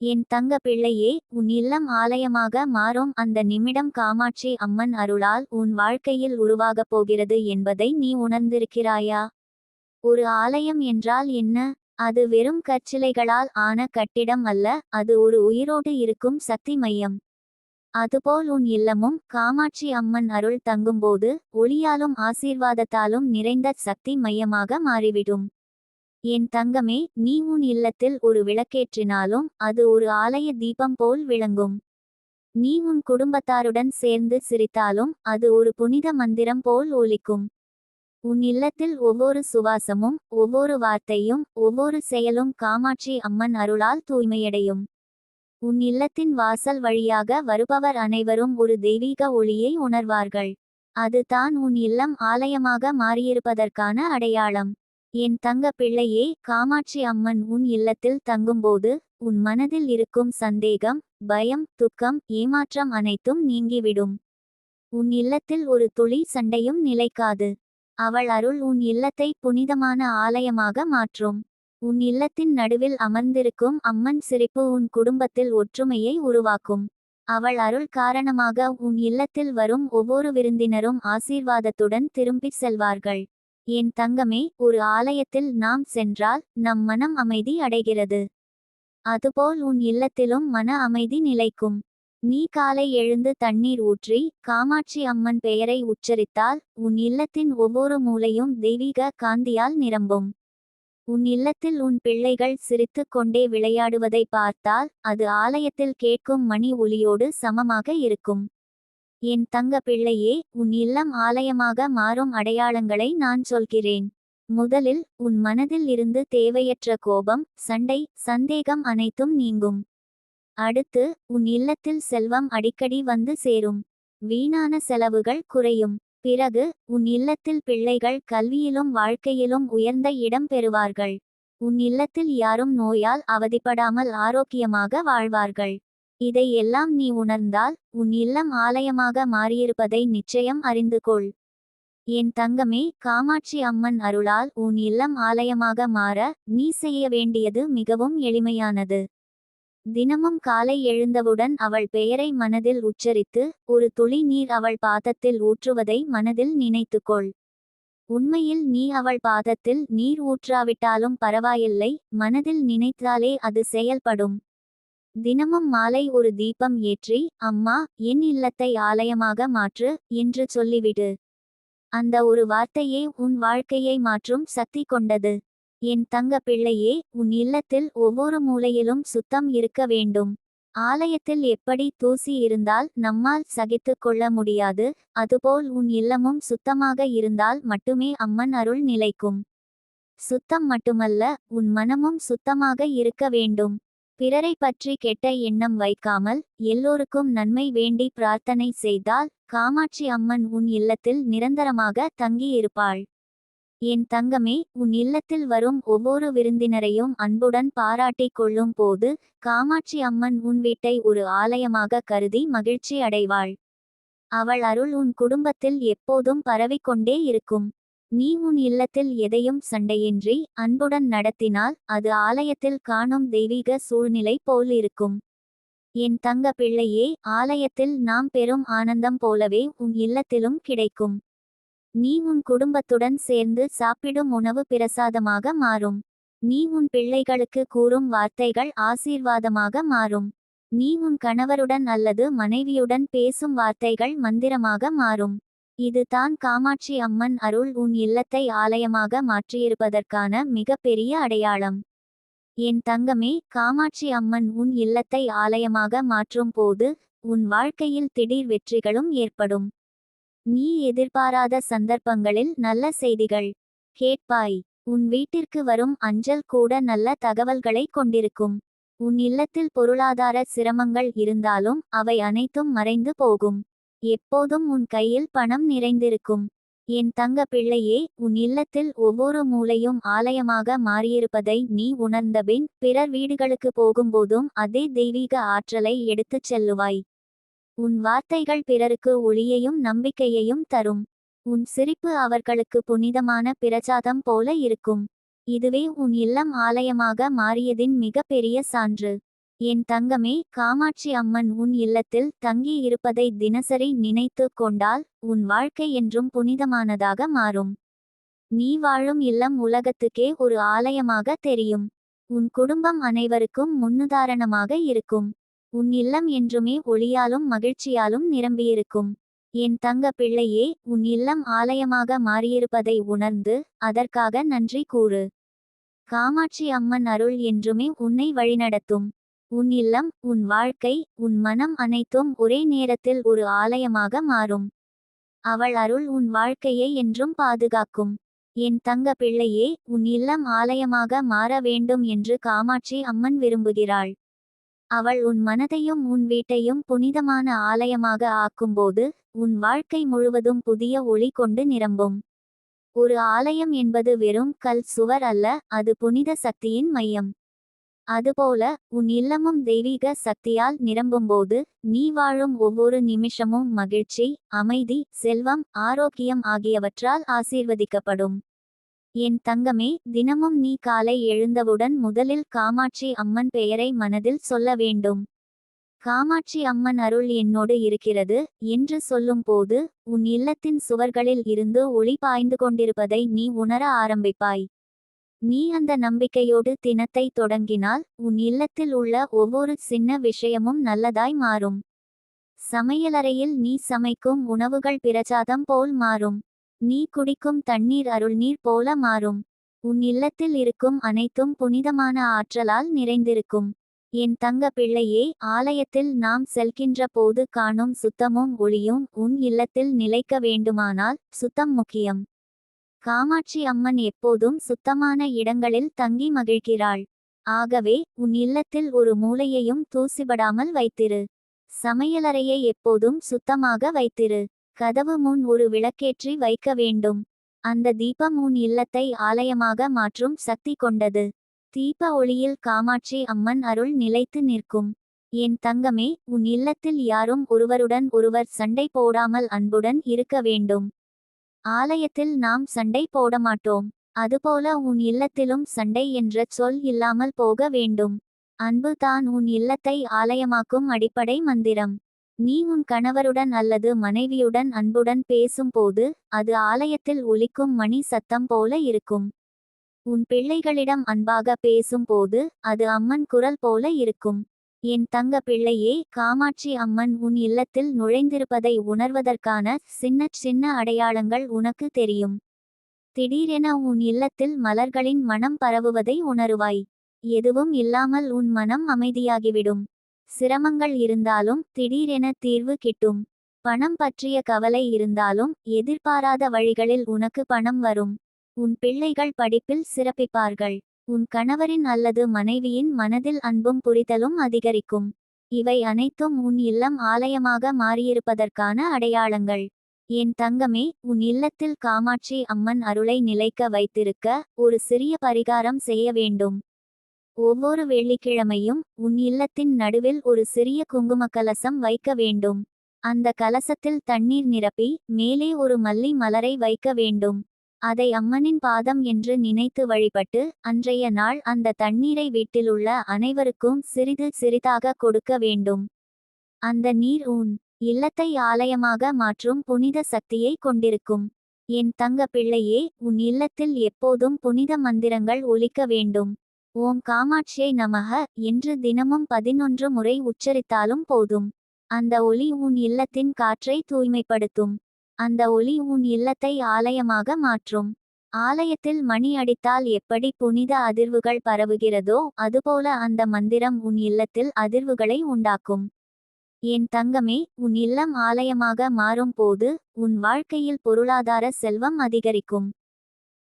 என் தங்க பிள்ளையே உன் இல்லம் ஆலயமாக மாறும். அந்த நிமிடம் காமாட்சி அம்மன் அருளால் உன் வாழ்க்கையில் உருவாகப் போகிறது என்பதை நீ உணர்ந்திருக்கிறாயா? ஒரு ஆலயம் என்றால் என்ன? அது வெறும் கற்சிலைகளால் ஆன கட்டிடம் அல்ல அது ஒரு உயிரோடு இருக்கும் சக்தி மையம். அதுபோல் உன் இல்லமும் காமாட்சி அம்மன் அருள் தங்கும்போது ஒளியாலும் ஆசீர்வாதத்தாலும் நிறைந்த சக்தி மையமாக மாறிவிடும். என் தங்கமே நீ உன் இல்லத்தில் ஒரு விளக்கேற்றினாலும் அது ஒரு ஆலய தீபம் போல் விளங்கும். நீ உன் குடும்பத்தாருடன் சேர்ந்து சிரித்தாலும் அது ஒரு புனித மந்திரம் போல் ஒலிக்கும். உன் இல்லத்தில் ஒவ்வொரு சுவாசமும் ஒவ்வொரு வார்த்தையும் ஒவ்வொரு செயலும் காமாட்சி அம்மன் அருளால் தூய்மையடையும். உன் இல்லத்தின் வாசல் வழியாக வருபவர் அனைவரும் ஒரு தெய்வீக ஒளியை உணர்வார்கள். அது தான் உன் இல்லம் ஆலயமாக மாறியிருப்பதற்கான அடையாளம். என் தங்க பிள்ளையே காமாட்சி அம்மன் உன் இல்லத்தில் தங்கும்போது உன் மனதில் இருக்கும் சந்தேகம் பயம் துக்கம் ஏமாற்றம் அனைத்தும் நீங்கிவிடும். உன் இல்லத்தில் ஒரு துளி சண்டையும் நிலைக்காது. அவள் அருள் உன் இல்லத்தை புனிதமான ஆலயமாக மாற்றும். உன் இல்லத்தின் நடுவில் அமர்ந்திருக்கும் அம்மன் சிரிப்பு உன் குடும்பத்தில் ஒற்றுமையை உருவாக்கும். அவள் அருள் காரணமாக உன் இல்லத்தில் வரும் ஒவ்வொரு விருந்தினரும் ஆசீர்வாதத்துடன் திரும்பிச் செல்வார்கள். என் தங்கமே ஒரு ஆலயத்தில் நாம் சென்றால் நம் மனம் அமைதி அடைகிறது. அதுபோல் உன் இல்லத்திலும் மன அமைதி நிலைக்கும். நீ காலை எழுந்து தண்ணீர் ஊற்றி காமாட்சி அம்மன் பெயரை உச்சரித்தால் உன் இல்லத்தின் ஒவ்வொரு மூலையும் தெய்வீக காந்தியால் நிரம்பும். உன் இல்லத்தில் உன் பிள்ளைகள் சிரித்துக் கொண்டே விளையாடுவதை பார்த்தால் அது ஆலயத்தில் கேட்கும் மணி ஒலியோடு சமமாக இருக்கும். என் தங்க பிள்ளையே உன் இல்லம் ஆலயமாக மாறும் அடையாளங்களை நான் சொல்கிறேன். முதலில் உன் மனதில் இருந்து தேவையற்ற கோபம் சண்டை சந்தேகம் அனைத்தும் நீங்கும். அடுத்து உன் இல்லத்தில் செல்வம் அடிக்கடி வந்து சேரும். வீணான செலவுகள் குறையும். பிறகு உன் இல்லத்தில் பிள்ளைகள் கல்வியிலும் வாழ்க்கையிலும் உயர்ந்த இடம் பெறுவார்கள். உன் இல்லத்தில் யாரும் நோயால் அவதிப்படாமல் ஆரோக்கியமாக வாழ்வார்கள். இதை எல்லாம் நீ உணர்ந்தால் உன் இல்லம் ஆலயமாக மாறியிருப்பதை நிச்சயம் அறிந்து கொள் என் தங்கமே காமாட்சி அம்மன் அருளால் உன் இல்லம் ஆலயமாக மாற நீ செய்ய வேண்டியது மிகவும் எளிமையானது. தினமும் காலை எழுந்தவுடன் அவள் பெயரை மனதில் உச்சரித்து ஒரு துளி நீர் அவள் பாதத்தில் ஊற்றுவதை மனதில் நினைத்துக்கொள். உண்மையில் நீ அவள் பாதத்தில் நீர் ஊற்றாவிட்டாலும் பரவாயில்லை மனதில் நினைத்தாலே அது செயல்படும். தினமும் மாலை ஒரு தீபம் ஏற்றி அம்மா என் இல்லத்தை ஆலயமாக மாற்று என்று சொல்லிவிடு. அந்த ஒரு வார்த்தையே உன் வாழ்க்கையை மாற்றும் சக்தி கொண்டது. என் தங்க பிள்ளையே உன் இல்லத்தில் ஒவ்வொரு மூலையிலும் சுத்தம் இருக்க வேண்டும். ஆலயத்தில் எப்படி தூசி இருந்தால் நம்மால் சகித்து கொள்ள முடியாது அதுபோல் உன் இல்லமும் சுத்தமாக இருந்தால் மட்டுமே அம்மன் அருள் நிலைக்கும். சுத்தம் மட்டுமல்ல உன் மனமும் சுத்தமாக இருக்க வேண்டும். பிறரை பற்றி கெட்ட எண்ணம் வைக்காமல் எல்லோருக்கும் நன்மை வேண்டி பிரார்த்தனை செய்தால் காமாட்சி அம்மன் உன் இல்லத்தில் நிரந்தரமாக தங்கியிருப்பாள். என் தங்கமே உன் இல்லத்தில் வரும் ஒவ்வொரு விருந்தினரையும் அன்புடன் பாராட்டிக் கொள்ளும் போது காமாட்சி அம்மன் உன் வீட்டை ஒரு ஆலயமாக கருதி மகிழ்ச்சி அடைவாள். அவள் அருள் உன் குடும்பத்தில் எப்போதும் பரவிக்கொண்டே இருக்கும். நீ உன் இல்லத்தில் எதையும் சண்டையின்றி அன்புடன் நடத்தினால் அது ஆலயத்தில் காணும் தெய்வீக சூழ்நிலை போல் இருக்கும். என் தங்க பிள்ளையே ஆலயத்தில் நாம் பெறும் ஆனந்தம் போலவே உன் இல்லத்திலும் கிடைக்கும். நீ உன் குடும்பத்துடன் சேர்ந்து சாப்பிடும் உணவு பிரசாதமாக மாறும். நீ உன் பிள்ளைகளுக்கு கூறும் வார்த்தைகள் ஆசீர்வாதமாக மாறும். நீ உன் கணவருடன் அல்லது மனைவியுடன் பேசும் வார்த்தைகள் மந்திரமாக மாறும். இது தான் காமாட்சி அம்மன் அருள் உன் இல்லத்தை ஆலயமாக மாற்றியிருப்பதற்கான மிகப்பெரிய அடையாளம். என் தங்கமே காமாட்சி அம்மன் உன் இல்லத்தை ஆலயமாக மாற்றும் போது உன் வாழ்க்கையில் திடீர் வெற்றிகளும் ஏற்படும். நீ எதிர்பாராத சந்தர்ப்பங்களில் நல்ல செய்திகள் கேட்பாய். உன் வீட்டிற்கு வரும் அஞ்சல் கூட நல்ல தகவல்களை கொண்டிருக்கும். உன் இல்லத்தில் பொருளாதார சிரமங்கள் இருந்தாலும் அவை அனைத்தும் மறைந்து போகும். எப்போதும் உன் கையில் பணம் நிறைந்திருக்கும். என் தங்க பிள்ளையே உன் இல்லத்தில் ஒவ்வொரு மூலையும் ஆலயமாக மாறியிருப்பதை நீ உணர்ந்தபின் பிறர் வீடுகளுக்கு போகும்போதும் அதே தெய்வீக ஆற்றலை எடுத்துச் செல்லுவாய். உன் வார்த்தைகள் பிறருக்கு ஒளியையும் நம்பிக்கையையும் தரும். உன் சிரிப்பு அவர்களுக்கு புனிதமான பிரசாதம் போல இருக்கும். இதுவே உன் இல்லம் ஆலயமாக மாறியதின் மிகப்பெரிய பெரிய சான்று. என் தங்கமே காமாட்சி அம்மன் உன் இல்லத்தில் தங்கி இருப்பதை தினசரி நினைத்து கொண்டால் உன் வாழ்க்கை என்றும் புனிதமானதாக மாறும். நீ வாழும் இல்லம் உலகத்துக்கே ஒரு ஆலயமாக தெரியும். உன் குடும்பம் அனைவருக்கும் முன்னுதாரணமாக இருக்கும். உன் இல்லம் என்றுமே ஒளியாலும் மகிழ்ச்சியாலும் நிரம்பியிருக்கும். என் தங்க பிள்ளையே உன் இல்லம் ஆலயமாக மாறியிருப்பதை உணர்ந்து அதற்காக நன்றி கூறு. காமாட்சி அம்மன் அருள் என்றுமே உன்னை வழிநடத்தும். உன் இல்லம் உன் வாழ்க்கை உன் மனம் அனைத்தும் ஒரே நேரத்தில் ஒரு ஆலயமாக மாறும். அவள் அருள் உன் வாழ்க்கையை என்றும் பாதுகாக்கும். என் தங்க பிள்ளையே உன் இல்லம் ஆலயமாக மாற வேண்டும் என்று காமாட்சி அம்மன் விரும்புகிறாள். அவள் உன் மனதையும் உன் வீட்டையும் புனிதமான ஆலயமாக ஆக்கும்போது உன் வாழ்க்கை முழுவதும் புதிய ஒளி கொண்டு நிரம்பும். ஒரு ஆலயம் என்பது வெறும் கல் சுவர் அல்ல அது புனித சக்தியின் மையம். அதுபோல உன் இல்லமும் தெய்வீக சக்தியால் நிரம்பும்போது நீ வாழும் ஒவ்வொரு நிமிஷமும் மகிழ்ச்சி அமைதி செல்வம் ஆரோக்கியம் ஆகியவற்றால் ஆசீர்வதிக்கப்படும். என் தங்கமே தினமும் நீ காலை எழுந்தவுடன் முதலில் காமாட்சி அம்மன் பெயரை மனதில் சொல்ல வேண்டும். காமாட்சி அம்மன் அருள் என்னோடு இருக்கிறது என்று சொல்லும்போது உன் இல்லத்தின் சுவர்களில் இருந்து ஒளி பாய்ந்து கொண்டிருப்பதை நீ உணர ஆரம்பிப்பாய். நீ அந்த நம்பிக்கையோடு தினத்தை தொடங்கினால் உன் இல்லத்தில் உள்ள ஒவ்வொரு சின்ன விஷயமும் நல்லதாய் மாறும். சமையலறையில் நீ சமைக்கும் உணவுகள் பிரசாதம் போல் மாறும். நீ குடிக்கும் தண்ணீர் அருள்நீர் போல மாறும். உன் இல்லத்தில் இருக்கும் அனைத்தும் புனிதமான ஆற்றலால் நிறைந்திருக்கும். என் தங்க பிள்ளையே ஆலயத்தில் நாம் செல்கின்ற போது காணும் சுத்தமும் ஒளியும் உன் இல்லத்தில் நிலைக்க வேண்டுமானால் சுத்தம் முக்கியம். காமாட்சி அம்மன் எப்போதும் சுத்தமான இடங்களில் தங்கி மகிழ்கிறாள். ஆகவே உன் இல்லத்தில் ஒரு மூலையையும் தூசிபடாமல் வைத்திரு. சமையலறையை எப்போதும் சுத்தமாக வைத்திரு. கதவு முன் ஒரு விளக்கேற்றி வைக்க வேண்டும். அந்த தீபம் உன் இல்லத்தை ஆலயமாக மாற்றும் சக்தி கொண்டது. தீப ஒளியில் காமாட்சி அம்மன் அருள் நிலைத்து நிற்கும். என் தங்கமே உன் இல்லத்தில் யாரும் ஒருவருடன் ஒருவர் சண்டை போடாமல் அன்புடன் இருக்க வேண்டும். ஆலயத்தில் நாம் சண்டை போட மாட்டோம். அதுபோல உன் இல்லத்திலும் சண்டை என்ற சொல் இல்லாமல் போக வேண்டும். அன்பு தான் உன் இல்லத்தை ஆலயமாக்கும் அடிப்படை மந்திரம். நீ உன் கணவருடன் அல்லது மனைவியுடன் அன்புடன் பேசும்போது அது ஆலயத்தில் ஒலிக்கும் மணி சத்தம் போல இருக்கும். உன் பிள்ளைகளிடம் அன்பாக பேசும்போது அது அம்மன் குரல் போல இருக்கும். என் தங்க பிள்ளையே காமாட்சி அம்மன் உன் இல்லத்தில் நுழைந்திருப்பதை உணர்வதற்கான சின்ன சின்ன அடையாளங்கள் உனக்கு தெரியும். திடீரென உன் இல்லத்தில் மலர்களின் மனம் பரவுவதை உணருவாய். எதுவும் இல்லாமல் உன் மனம் அமைதியாகிவிடும். சிரமங்கள் இருந்தாலும் திடீரென தீர்வு கிட்டும். பணம் பற்றிய கவலை இருந்தாலும் எதிர்பாராத வழிகளில் உனக்கு பணம் வரும். உன் பிள்ளைகள் படிப்பில் சிறப்பிப்பார்கள். உன் கணவரின் அல்லது மனைவியின் மனதில் அன்பும் புரிதலும் அதிகரிக்கும். இவை அனைத்தும் உன் இல்லம் ஆலயமாக மாறியிருப்பதற்கான அடையாளங்கள். என் தங்கமே உன் இல்லத்தில் காமாட்சி அம்மன் அருளை நிலைக்க வைத்திருக்க ஒரு சிறிய பரிகாரம் செய்ய வேண்டும். ஒவ்வொரு வெள்ளிக்கிழமையும் உன் இல்லத்தின் நடுவில் ஒரு சிறிய குங்கும கலசம் வைக்க வேண்டும். அந்த கலசத்தில் தண்ணீர் நிரப்பி மேலே ஒரு மல்லி மலரை வைக்க வேண்டும். அதை அம்மனின் பாதம் என்று நினைத்து வழிபட்டு அன்றைய நாள் அந்த தண்ணீரை வீட்டிலுள்ள அனைவருக்கும் சிறிது சிறிதாக கொடுக்க வேண்டும். அந்த நீர் உன் இல்லத்தை ஆலயமாக மாற்றும் புனித சக்தியை கொண்டிருக்கும். என் தங்க பிள்ளையே உன் இல்லத்தில் எப்போதும் புனித மந்திரங்கள் ஒலிக்க வேண்டும். ஓம் காமாட்சியை நமக என்று தினமும் பதினொன்று முறை உச்சரித்தாலும் போதும். அந்த ஒலி உன் இல்லத்தின் காற்றை தூய்மைப்படுத்தும். அந்த ஒளி உன் இல்லத்தை ஆலயமாக மாற்றும். ஆலயத்தில் மணி அடித்தால் எப்படி புனித அதிர்வுகள் பரவுகிறதோ அதுபோல அந்த மந்திரம் உன் இல்லத்தில் அதிர்வுகளை உண்டாக்கும். என் தங்கமே உன் இல்லம் ஆலயமாக மாறும் போது உன் வாழ்க்கையில் பொருளாதார செல்வம் அதிகரிக்கும்.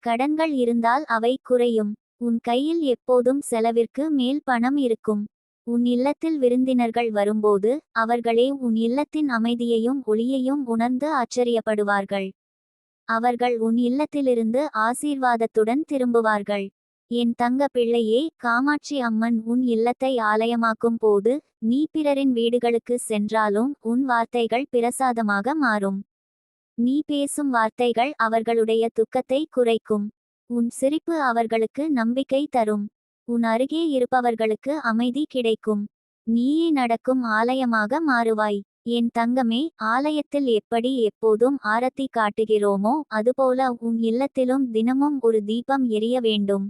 கடன்கள் இருந்தால் அவை குறையும். உன் கையில் எப்போதும் செலவிற்கு மேல் பணம் இருக்கும். உன் இல்லத்தில் விருந்தினர்கள் வரும்போது அவர்களே உன் இல்லத்தின் அமைதியையும் ஒளியையும் உணர்ந்து ஆச்சரியப்படுவார்கள். அவர்கள் உன் இல்லத்திலிருந்து ஆசீர்வாதத்துடன் திரும்புவார்கள். என் தங்க பிள்ளையே காமாட்சி அம்மன் உன் இல்லத்தை ஆலயமாக்கும் போது நீ பிறரின் வீடுகளுக்கு சென்றாலும் உன் வார்த்தைகள் பிரசாதமாக மாறும். நீ பேசும் வார்த்தைகள் அவர்களுடைய துக்கத்தை குறைக்கும். உன் சிரிப்பு அவர்களுக்கு நம்பிக்கை தரும். உன் அருகே இருப்பவர்களுக்கு அமைதி கிடைக்கும். நீயே நடக்கும் ஆலயமாக மாறுவாய். என் தங்கமே ஆலயத்தில் எப்படி எப்போதும் ஆரத்தி காட்டுகிறோமோ அதுபோல உன் இல்லத்திலும் தினமும் ஒரு தீபம் எரிய வேண்டும்.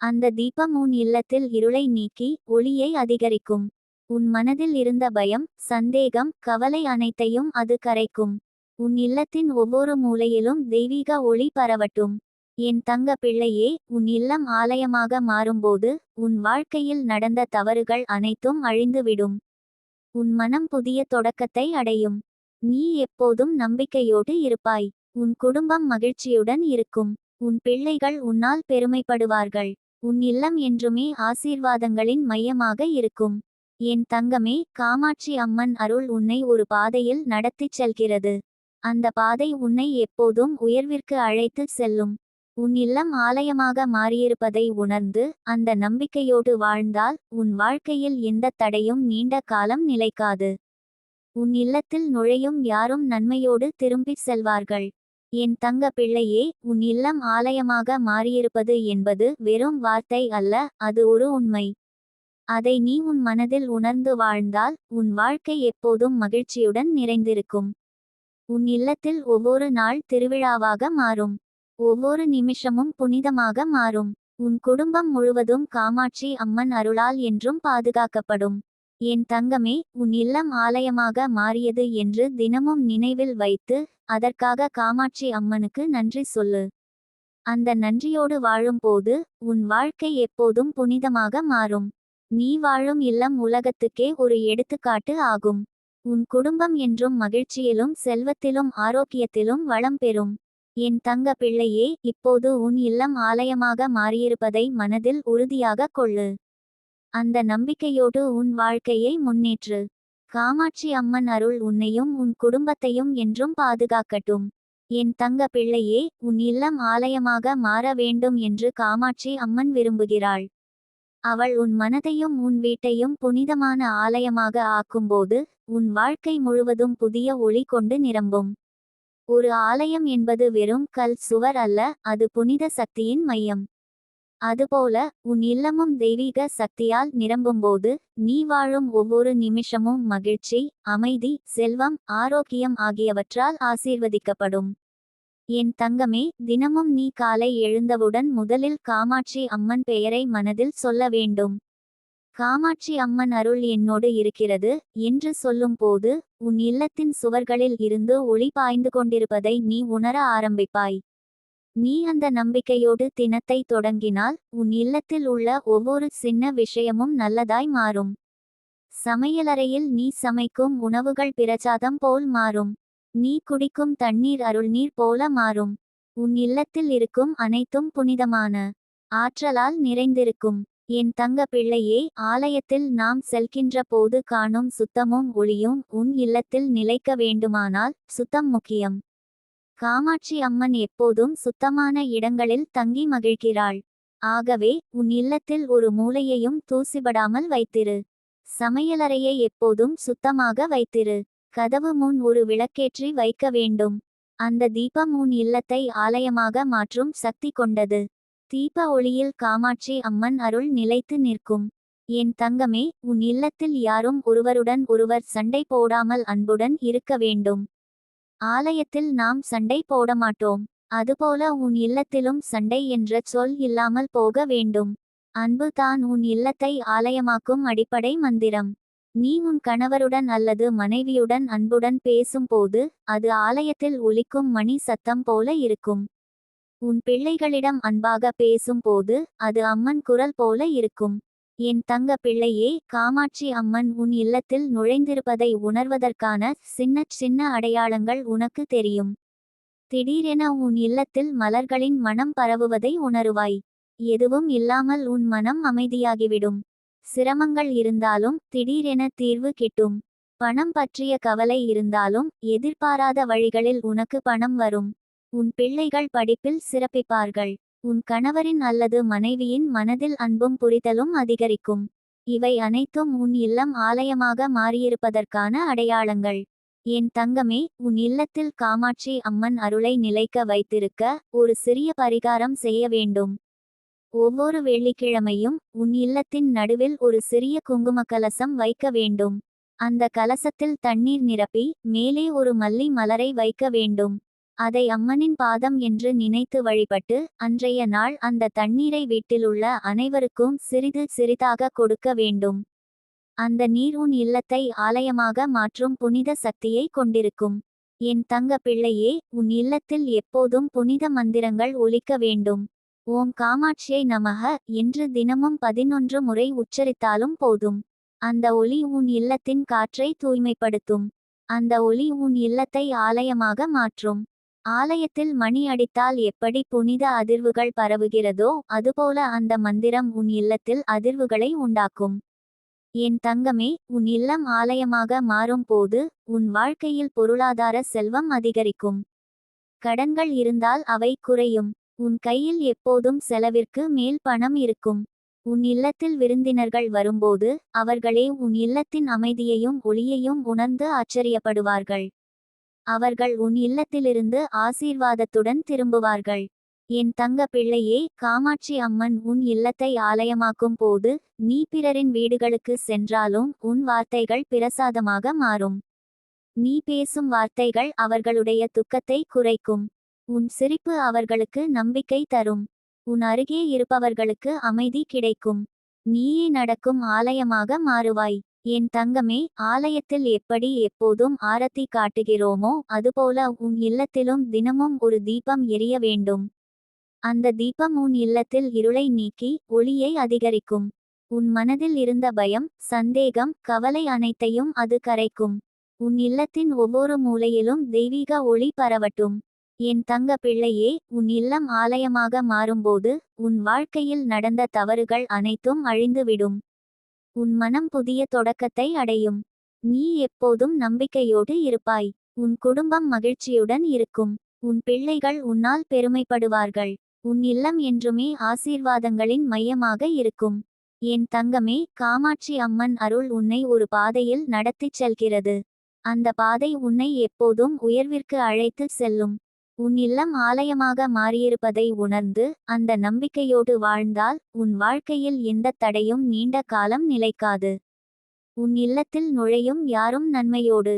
அந்த தீபம் உன் இல்லத்தில் இருளை நீக்கி ஒளியை அதிகரிக்கும். உன் மனதில் இருந்த பயம் சந்தேகம் கவலை அனைத்தையும் அது கரைக்கும். உன் இல்லத்தின் ஒவ்வொரு மூலையிலும் தெய்வீக ஒளி பரவட்டும். என் தங்க பிள்ளையே உன் இல்லம் ஆலயமாக மாறும்போது உன் வாழ்க்கையில் நடந்த தவறுகள் அனைத்தும் அழிந்துவிடும் உன் மனம் புதிய தொடக்கத்தை அடையும். நீ எப்போதும் நம்பிக்கையோடு இருப்பாய். உன் குடும்பம் மகிழ்ச்சியுடன் இருக்கும். உன் பிள்ளைகள் உன்னால் பெருமைப்படுவார்கள். உன் இல்லம் என்றுமே ஆசீர்வாதங்களின் மையமாக இருக்கும். என் தங்கமே காமாட்சி அம்மன் அருள் உன்னை ஒரு பாதையில் நடத்திச் செல்கிறது. அந்த பாதை உன்னை எப்போதும் உயர்விற்கு அழைத்துச் செல்லும். உன் இல்லம் ஆலயமாக மாறியிருப்பதை உணர்ந்து அந்த நம்பிக்கையோடு வாழ்ந்தால் உன் வாழ்க்கையில் எந்த தடையும் நீண்ட காலம் நிலைக்காது. உன் இல்லத்தில் நுழையும் யாரும் நன்மையோடு திரும்பிச் செல்வார்கள். என் தங்க பிள்ளையே உன் இல்லம் ஆலயமாக மாறியிருப்பது என்பது வெறும் வார்த்தை அல்ல அது ஒரு உண்மை. அதை நீ உன் மனதில் உணர்ந்து வாழ்ந்தால் உன் வாழ்க்கை எப்போதும் மகிழ்ச்சியுடன் நிறைந்திருக்கும். உன் இல்லத்தில் ஒவ்வொரு நாள் திருவிழாவாக மாறும். ஒவ்வொரு நிமிஷமும் புனிதமாக மாறும். உன் குடும்பம் முழுவதும் காமாட்சி அம்மன் அருளால் என்றும் பாதுகாக்கப்படும். என் தங்கமே உன் இல்லம் ஆலயமாக மாறியது என்று தினமும் நினைவில் வைத்து அதற்காக காமாட்சி அம்மனுக்கு நன்றி சொல்லு. அந்த நன்றியோடு வாழும்போது உன் வாழ்க்கை எப்போதும் புனிதமாக மாறும். நீ வாழும் இல்லம் உலகத்துக்கே ஒரு எடுத்துக்காட்டு ஆகும். உன் குடும்பம் என்றும் மகிழ்ச்சியிலும் செல்வத்திலும் ஆரோக்கியத்திலும் வளம் பெறும். என் தங்க பிள்ளையே இப்போது உன் இல்லம் ஆலயமாக மாறியிருப்பதை மனதில் உறுதியாக கொள்ளு. அந்த நம்பிக்கையோடு உன் வாழ்க்கையை முன்னேற்று. காமாட்சி அம்மன் அருள் உன்னையும் உன் குடும்பத்தையும் என்றும் பாதுகாக்கட்டும். என் தங்க பிள்ளையே உன் இல்லம் ஆலயமாக மாற வேண்டும் என்று காமாட்சி அம்மன் விரும்புகிறாள். அவள் உன் மனதையும் உன் வீட்டையும் புனிதமான ஆலயமாக ஆக்கும்போது உன் வாழ்க்கை முழுவதும் புதிய ஒளி கொண்டு நிரம்பும். ஒரு ஆலயம் என்பது வெறும் கல் சுவர் அல்ல அது புனித சக்தியின் மையம். அதுபோல உன் இல்லமும் தெய்வீக சக்தியால் நிரம்பும்போது நீ வாழும் ஒவ்வொரு நிமிஷமும் மகிழ்ச்சி அமைதி செல்வம் ஆரோக்கியம் ஆகியவற்றால் ஆசீர்வதிக்கப்படும். என் தங்கமே தினமும் நீ காலை எழுந்தவுடன் முதலில் காமாட்சி அம்மன் பெயரை மனதில் சொல்ல வேண்டும். காமாட்சி அம்மன் அருள் என்னோடு இருக்கிறது என்று சொல்லும்போது உன் இல்லத்தின் சுவர்களில் இருந்து ஒளி பாய்ந்து கொண்டிருப்பதை நீ உணர ஆரம்பிப்பாய். நீ அந்த நம்பிக்கையோடு தினத்தை தொடங்கினால் உன் இல்லத்தில் உள்ள ஒவ்வொரு சின்ன விஷயமும் நல்லதாய் மாறும். சமையலறையில் நீ சமைக்கும் உணவுகள் பிரசாதம் போல் மாறும். நீ குடிக்கும் தண்ணீர் அருள்நீர் போல மாறும். உன் இல்லத்தில் இருக்கும் அனைத்தும் புனிதமான ஆற்றலால் நிறைந்திருக்கும். என் தங்க பிள்ளையே ஆலயத்தில் நாம் செல்கின்ற போது காணும் சுத்தமும் ஒளியும் உன் இல்லத்தில் நிலைக்க வேண்டுமானால் சுத்தம் முக்கியம். காமாட்சி அம்மன் எப்போதும் சுத்தமான இடங்களில் தங்கி மகிழ்கிறாள். ஆகவே உன் இல்லத்தில் ஒரு மூலையையும் தூசிபடாமல் வைத்திரு. சமையலறையை எப்போதும் சுத்தமாக வைத்திரு. கதவு முன் ஒரு விளக்கேற்றி வைக்க வேண்டும். அந்த தீபம் உன் இல்லத்தை ஆலயமாக மாற்றும் சக்தி கொண்டது. தீப ஒளியில் காமாட்சி அம்மன் அருள் நிலைத்து நிற்கும். என் தங்கமே உன் இல்லத்தில் யாரும் ஒருவருடன் ஒருவர் சண்டை போடாமல் அன்புடன் இருக்க வேண்டும். ஆலயத்தில் நாம் சண்டை போட மாட்டோம். அதுபோல உன் இல்லத்திலும் சண்டை என்ற சொல் இல்லாமல் போக வேண்டும். அன்பு தான் உன் இல்லத்தை ஆலயமாக்கும் அடிப்படை மந்திரம். நீ உன் கணவருடன் அல்லது மனைவியுடன் அன்புடன் பேசும்போது அது ஆலயத்தில் ஒலிக்கும் மணி சத்தம் போல இருக்கும். உன் பிள்ளைகளிடம் அன்பாக பேசும்போது அது அம்மன் குரல் போல இருக்கும். என் தங்க பிள்ளையே காமாட்சி அம்மன் உன் இல்லத்தில் நுழைந்திருப்பதை உணர்வதற்கான சின்ன சின்ன அடையாளங்கள் உனக்கு தெரியும். திடீரென உன் இல்லத்தில் மலர்களின் மனம் பரவுவதை உணருவாய். எதுவும் இல்லாமல் உன் மனம் அமைதியாகிவிடும். சிரமங்கள் இருந்தாலும் திடீரென தீர்வு கிட்டும். பணம் பற்றிய கவலை இருந்தாலும் எதிர்பாராத வழிகளில் உனக்கு பணம் வரும். உன் பிள்ளைகள் படிப்பில் சிறப்பிப்பார்கள். உன் கணவரின் அல்லது மனைவியின் மனதில் அன்பும் புரிதலும் அதிகரிக்கும். இவை அனைத்தும் உன் இல்லம் ஆலயமாக மாறியிருப்பதற்கான அடையாளங்கள். என் தங்கமே உன் இல்லத்தில் காமாட்சி அம்மன் அருளை நிலைக்க வைத்திருக்க ஒரு சிறிய பரிகாரம் செய்ய வேண்டும். ஒவ்வொரு வெள்ளிக்கிழமையும் உன் இல்லத்தின் நடுவில் ஒரு சிறிய குங்கும கலசம் வைக்க வேண்டும். அந்த கலசத்தில் தண்ணீர் நிரப்பி மேலே ஒரு மல்லி மலரை வைக்க வேண்டும். அதை அம்மனின் பாதம் என்று நினைத்து வழிபட்டு அன்றைய நாள் அந்த தண்ணீரை வீட்டிலுள்ள அனைவருக்கும் சிறிது சிறிதாக கொடுக்க வேண்டும். அந்த நீர் உன் இல்லத்தை ஆலயமாக மாற்றும் புனித சக்தியை கொண்டிருக்கும். என் தங்க பிள்ளையே உன் இல்லத்தில் எப்போதும் புனித மந்திரங்கள் ஒலிக்க வேண்டும். ஓம் காமாட்சியை நமக என்று தினமும் பதினொன்று முறை உச்சரித்தாலும் போதும். அந்த ஒளி உன் இல்லத்தின் காற்றை தூய்மைப்படுத்தும். அந்த ஒளி உன் இல்லத்தை ஆலயமாக மாற்றும். ஆலயத்தில் மணி அடித்தால் எப்படி புனித அதிர்வுகள் பரவுகிறதோ அதுபோல அந்த மந்திரம் உன் இல்லத்தில் அதிர்வுகளை உண்டாக்கும். என் தங்கமே உன் இல்லம் ஆலயமாக மாறும் போது உன் வாழ்க்கையில் பொருளாதார செல்வம் அதிகரிக்கும். கடன்கள் இருந்தால் அவை குறையும். உன் கையில் எப்போதும் செலவிற்கு மேல் பணம் இருக்கும். உன் இல்லத்தில் விருந்தினர்கள் வரும்போது அவர்களே உன் இல்லத்தின் அமைதியையும் ஒளியையும் உணர்ந்து ஆச்சரியப்படுவார்கள். அவர்கள் உன் இல்லத்திலிருந்து ஆசீர்வாதத்துடன் திரும்புவார்கள். என் தங்க பிள்ளையே காமாட்சி அம்மன் உன் இல்லத்தை ஆலயமாக்கும் போது நீ பிறரின் வீடுகளுக்கு சென்றாலும் உன் வார்த்தைகள் பிரசாதமாக மாறும். நீ பேசும் வார்த்தைகள் அவர்களுடைய துக்கத்தை குறைக்கும். உன் சிரிப்பு அவர்களுக்கு நம்பிக்கை தரும். உன் அருகே இருப்பவர்களுக்கு அமைதி கிடைக்கும். நீயே நடக்கும் ஆலயமாக மாறுவாய். என் தங்கமே ஆலயத்தில் எப்படி எப்போதும் ஆரத்தி காட்டுகிறோமோ அதுபோல உன் இல்லத்திலும் தினமும் ஒரு தீபம் எரிய வேண்டும். அந்த தீபம் உன் இல்லத்தில் இருளை நீக்கி ஒளியை அதிகரிக்கும். உன் மனதில் இருந்த பயம் சந்தேகம் கவலை அனைத்தையும் அது கரைக்கும். உன் இல்லத்தின் ஒவ்வொரு மூலையிலும் தெய்வீக ஒளி பரவட்டும். என் தங்க பிள்ளையே உன் இல்லம் ஆலயமாக மாறும்போது உன் வாழ்க்கையில் நடந்த தவறுகள் அனைத்தும் அழிந்துவிடும். உன் மனம் புதிய தொடக்கத்தை அடையும். நீ எப்போதும் நம்பிக்கையோடு இருப்பாய். உன் குடும்பம் மகிழ்ச்சியுடன் இருக்கும். உன் பிள்ளைகள் உன்னால் பெருமைப்படுவார்கள். உன் இல்லம் என்றுமே ஆசீர்வாதங்களின் மையமாக இருக்கும். என் தங்கமே காமாட்சி அம்மன் அருள் உன்னை ஒரு பாதையில் நடத்திச் செல்கிறது. அந்த பாதை உன்னை எப்போதும் உயர்விற்கு அழைத்து செல்லும். உன் இல்லம் ஆலயமாக மாறியிருப்பதை உணர்ந்து அந்த நம்பிக்கையோடு வாழ்ந்தால் உன் வாழ்க்கையில் எந்த தடையும் நீண்ட காலம் நிலைக்காது. உன் இல்லத்தில் நுழையும் யாரும் நன்மையோடு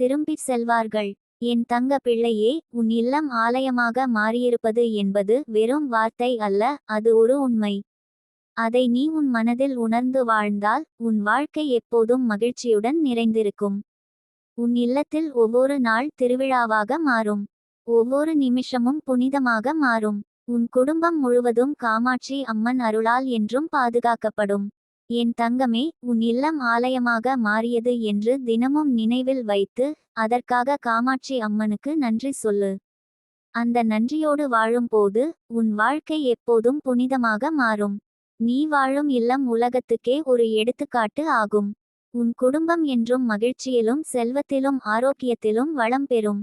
திரும்பிச் செல்வார்கள். என் தங்க பிள்ளையே உன் இல்லம் ஆலயமாக மாறியிருப்பது என்பது வெறும் வார்த்தை அல்ல அது ஒரு உண்மை. அதை நீ உன் மனதில் உணர்ந்து வாழ்ந்தால் உன் வாழ்க்கை எப்போதும் மகிழ்ச்சியுடன் நிறைந்திருக்கும். உன் இல்லத்தில் ஒவ்வொரு நாள் திருவிழாவாக மாறும். ஒவ்வொரு நிமிஷமும் புனிதமாக மாறும். உன் குடும்பம் முழுவதும் காமாட்சி அம்மன் அருளால் என்றும் பாதுகாக்கப்படும். என் தங்கமே உன் இல்லம் ஆலயமாக மாறியது என்று தினமும் நினைவில் வைத்து அதற்காக காமாட்சி அம்மனுக்கு நன்றி சொல்லு. அந்த நன்றியோடு வாழும்போது உன் வாழ்க்கை எப்போதும் புனிதமாக மாறும். நீ வாழும் இல்லம் உலகத்துக்கே ஒரு எடுத்துக்காட்டு ஆகும். உன் குடும்பம் என்றும் மகிழ்ச்சியிலும் செல்வத்திலும் ஆரோக்கியத்திலும் வளம் பெறும்.